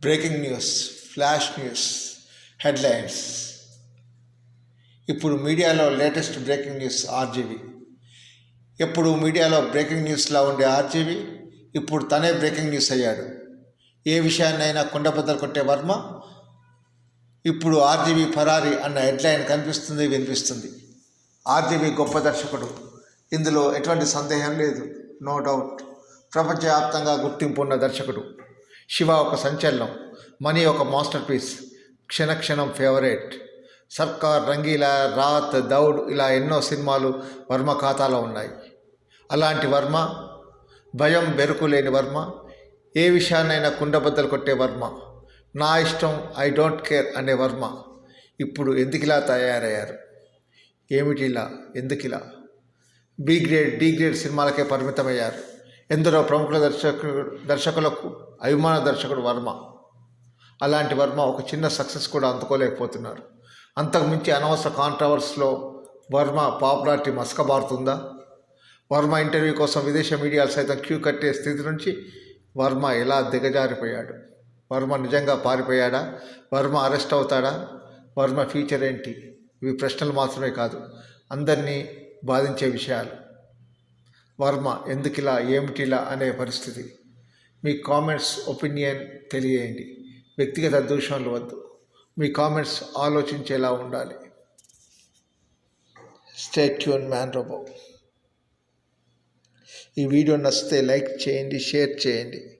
Breaking news flash news headlines. ఇప్పుడు మీడియాలో latest breaking news RGV ఎప్పుడు మీడియాలో బ్రేకింగ్ న్యూస్లా ఉండే ఆర్జీవి ఇప్పుడు తనే బ్రేకింగ్ న్యూస్ అయ్యాడు. ఏ విషయాన్నైనా కుండబద్దలు కొట్టే వర్మ? ఇప్పుడు ఆర్జీవి ఫరారి అన్న హెడ్లైన్ కనిపిస్తుంది వినిపిస్తుంది. ఆర్జీవి గొప్ప దర్శకుడు. ఇందులో ఎటువంటి సందేహం లేదు. No doubt. ప్రపంచవ్యాప్తంగా గుర్తింపు ఉన్న దర్శకుడు. శివ ఒక సంచలనం మనీ ఒక మాస్టర్ పీస్ క్షణక్షణం ఫేవరెట్. సర్కార్ రంగీలా రాత్ దౌడ్ ఇలా ఎన్నో సినిమాలు వర్మ ఖాతాలో ఉన్నాయి. అలాంటి వర్మ భయం బెరుకు లేని వర్మ ఏ విషయాన్నైనా కుండబద్దలు కొట్టే వర్మ నా ఇష్టం ఐ డోంట్ కేర్ అనే వర్మ ఇప్పుడు ఎందుకిలా తయారయ్యారు? ఏమిటిలా ఎందుకిలా? బి గ్రేడ్ డి గ్రేడ్ సినిమాలకే పరిమితమయ్యారు. ఎందరో ప్రముఖ దర్శకు దర్శకులకు అభిమాన దర్శకుడు వర్మ. అలాంటి వర్మ ఒక చిన్న సక్సెస్ కూడా అందుకోలేకపోతున్నారు. అంతకుమించి అనవసర కాంట్రవర్స్లో వర్మ పాపులారిటీ మసకబారుతుందా? వర్మ ఇంటర్వ్యూ కోసం విదేశీ మీడియాలు సైతం క్యూ కట్టే స్థితి నుంచి వర్మ ఎలా దిగజారిపోయాడు? వర్మ నిజంగా పారిపోయాడా? వర్మ అరెస్ట్ అవుతాడా? వర్మ ఫ్యూచర్ ఏంటి? ఇవి ప్రశ్నలు మాత్రమే కాదు అందరినీ బాధించే విషయాలు. వర్మ ఎందుకిలా ఏమిటిలా అనే పరిస్థితి. మీ కామెంట్స్ ఒపీనియన్ తెలియజేయండి. వ్యక్తిగత దూషణలు వద్దు. మీ కామెంట్స్ ఆలోచించేలా ఉండాలి. స్టే ట్యూన్ మ్యాన్ రోబో ఈ వీడియో నచ్చితే లైక్ చేయండి షేర్ చేయండి.